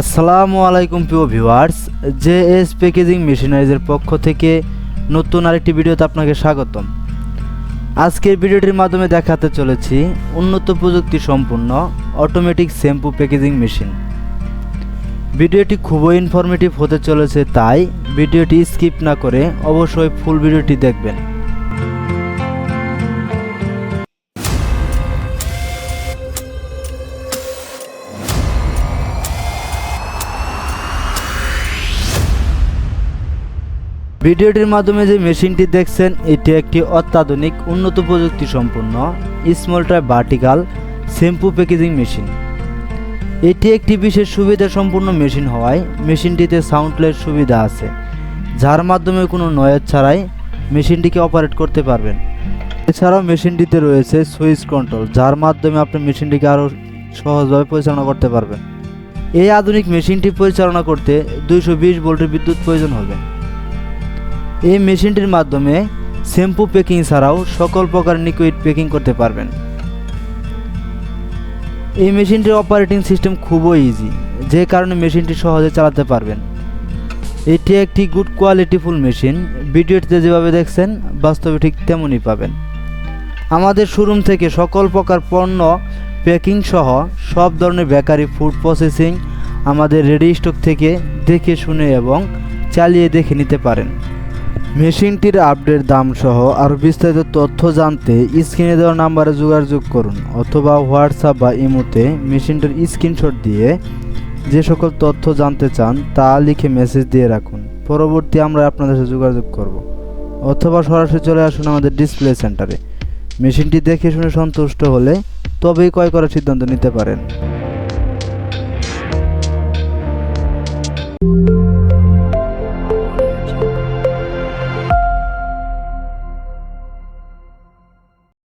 আসসালামু আলাইকুম প্রিয় ভিউয়ার্স জে এস প্যাকেজিং মেশিনারিজের পক্ষ থেকে নতুন আরেকটি ভিডিওতে আপনাকে স্বাগতম। আজকের ভিডিওটির মাধ্যমে দেখাতে চলেছি উন্নত প্রযুক্তি সম্পন্ন অটোমেটিক শ্যাম্পু প্যাকেজিং মেশিন। ভিডিওটি খুবই ইনফরমেটিভ হতে চলেছে, তাই ভিডিওটি স্কিপ না করে অবশ্যই ফুল ভিডিওটি দেখবেন। ভিডিওটির মাধ্যমে যে মেশিনটি দেখছেন, এটি একটি অত্যাধুনিক, উন্নত প্রযুক্তি সম্পন্ন small try vertical shampoo packaging machine এটি একটি বিশেষ সুবিধা সম্পূর্ণ মেশিন হওয়ায় মেশিনটিতে সাউন্ডলেস সুবিধা আছে, যার মাধ্যমে কোনো নয়েজ ছাড়াই মেশিনটিকে অপারেট করতে পারবেন। এছাড়াও মেশিনটিতে রয়েছে সুইচ কন্ট্রোল যার মাধ্যমে আপনি মেশিনটিকে আরও সহজভাবে পরিচালনা করতে পারবেন। এই আধুনিক মেশিনটি পরিচালনা করতে দুইশো বিশ ভোল্টের বিদ্যুৎ প্রয়োজন হবে। এই মেশিনটির মাধ্যমে শ্যাম্পু প্যাকিং ছাড়াও সকল প্রকার লিকুইড প্যাকিং করতে পারবেন। এই মেশিনটির অপারেটিং সিস্টেম খুবই ইজি যে কারণে মেশিনটি সহজে চালাতে পারবেন। এটি একটি গুড কোয়ালিটিফুল মেশিন ভিডিওটিতে যেভাবে দেখছেন, বাস্তবে ঠিক তেমনই পাবেন। আমাদের শোরুম থেকে সকল প্রকার পণ্য প্যাকিং সহ সব ধরনের বেকারি ফুড প্রসেসিং আমাদের রেডি স্টক থেকে দেখে শুনে এবং চালিয়ে দেখে নিতে পারেন। মেশিনটির আপডেট দাম সহ আরও বিস্তারিত তথ্য জানতে স্ক্রিনে দেওয়া নাম্বারে যোগাযোগ করুন অথবা হোয়াটসঅ্যাপ বা ইমোতে মেশিনটির স্ক্রিনশট দিয়ে যে সকল তথ্য জানতে চান তা লিখে মেসেজ দিয়ে রাখুন। পরবর্তী আমরা আপনাদের সাথে যোগাযোগ করব। অথবা সরাসরি চলে আসুন আমাদের ডিসপ্লে সেন্টারে। মেশিনটি দেখে শুনে সন্তুষ্ট হলে তবেই ক্রয় করার সিদ্ধান্ত নিতে পারেন।